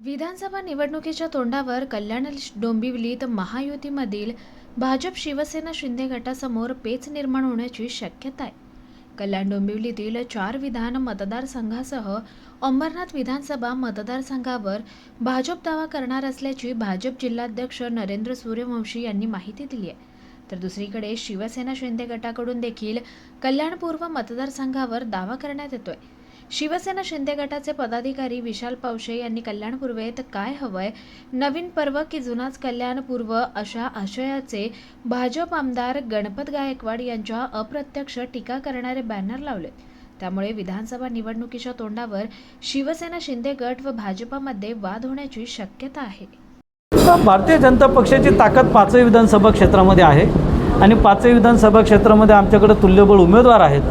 विधानसभा निवडणुकीच्या तोंडावर कल्याण डोंबिवलीत महायुतीमधील भाजप शिवसेना शिंदे गटासमोर पेच निर्माण होण्याची शक्यता आहे. कल्याण डोंबिवलीतील चार विधान मतदारसंघासह अंबरनाथ विधानसभा मतदारसंघावर भाजप दावा करणार असल्याची भाजप जिल्हाध्यक्ष नरेंद्र सूर्यवंशी यांनी माहिती दिली आहे. तर दुसरीकडे शिवसेना शिंदे गटाकडून देखील कल्याण पूर्व मतदारसंघावर दावा करण्यात येतोय. शिवसेना शिंदे गटाचे पदाधिकारी विशाल पावशे यांनी कल्याण पूर्वेत काय हवंय? नवीन पर्व की जुनाच कल्याण पूर्व अशा आशयाचे भाजप आमदार गणपत गायकवाड यांच्या अप्रत्यक्ष टीका करणारे बॅनर लावले. त्यामुळे विधानसभा निवडणुकीच्या तोंडावर शिवसेना शिंदे गट व भाजपामध्ये वाद होण्याची शक्यता आहे. भारतीय जनता पक्षाची ताकद पाचही विधानसभा क्षेत्रामध्ये आहे. आणि पाचही विधानसभा क्षेत्रामध्ये आमच्याकडे तुल्यबळ उमेदवार आहेत.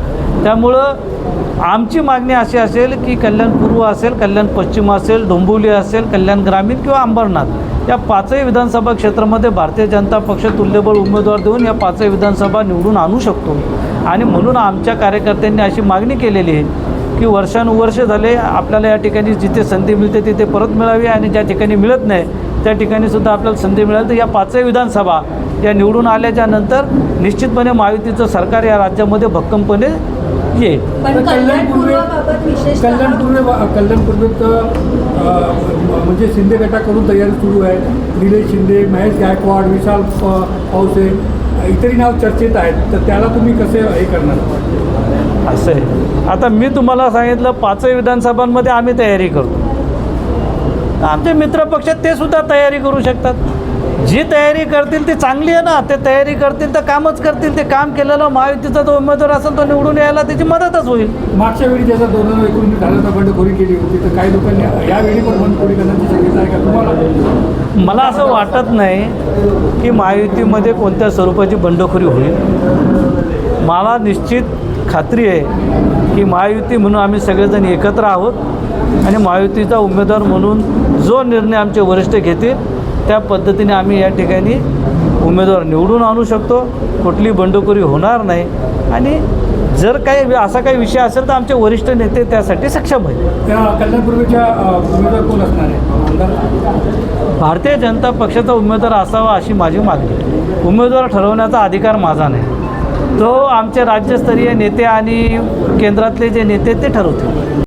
त्यामुळं आमची मागणी अशी असेल की कल्याण पूर्व असेल कल्याण पश्चिम असेल डोंबिवली असेल कल्याण ग्रामीण किंवा अंबरनाथ या पाचही विधानसभा क्षेत्रामध्ये भारतीय जनता पक्ष तुल्यबळ उमेदवार देऊन या पाचही विधानसभा निवडून आणू शकतो. आणि म्हणून आमच्या कार्यकर्त्यांनी अशी मागणी केलेली आहे की वर्षानुवर्ष झाले आपल्याला या ठिकाणी जिथे संधी मिळते तिथे परत मिळावी आणि ज्या ठिकाणी मिळत नाही त्या ठिकाणी सुद्धा आपल्याला संधी मिळाली तर या पाचही विधानसभा या निवडून आल्याच्यानंतर निश्चितपणे महायुतीचं सरकार या राज्यामध्ये भक्कमपणे येईल पण कल्याण पूर्वाबाबत विशेष कल्याण पूर्व कल्याण पूर्वेत अ, म्हणजे शिंदे गटाकडून तयारी सुरू आहे. निलेश शिंदे महेश गायकवाड विशाल पावसे इतरही नाव चर्चेत आहेत. तर त्याला तुम्ही कसे हे करणार? असं आहे. आता मी तुम्हाला सांगितलं पाचही विधानसभांमध्ये आम्ही तयारी करतो. आमचे मित्रपक्ष ते सुद्धा तयारी करू शकतात. जी तयारी करतील ती चांगली आहे ना ते तयारी करतील तर कामच करतील ते काम केलेलं महायुतीचा जो उमेदवार असेल तो निवडून यायला त्याची मदतच होईल. मागच्या वेळी ज्याचा दोन हजार एकोणीस झाल्याचा बंडखोरी केली होती तर काही लोकांनी यावेळी पण बंडखोरी करण्याची शक्यता आहे का? तुम्हाला? मला असं वाटत नाही की महायुतीमध्ये कोणत्या स्वरूपाची बंडखोरी होईल. मला निश्चित खात्री आहे की महायुती म्हणून आम्ही सगळेजण एकत्र आहोत आणि महायुतीचा उमेदवार म्हणून जो निर्णय आमचे वरिष्ठ घेतील त्या पद्धतीने आम्ही या ठिकाणी उमेदवार निवडून आणू शकतो. कुठली बंडखोरी होणार नाही. आणि जर काही असा काही विषय असेल तर आमचे वरिष्ठ नेते त्यासाठी सक्षम उमेदवार कोण असणार आहे आमदार? भारतीय जनता पक्षाचा उमेदवार असावा अशी माझी मागणी. उमेदवार ठरवण्याचा अधिकार माझा नाही. तो आमचे राज्यस्तरीय नेते आणि केंद्रातले जे नेते ते ठरवतील.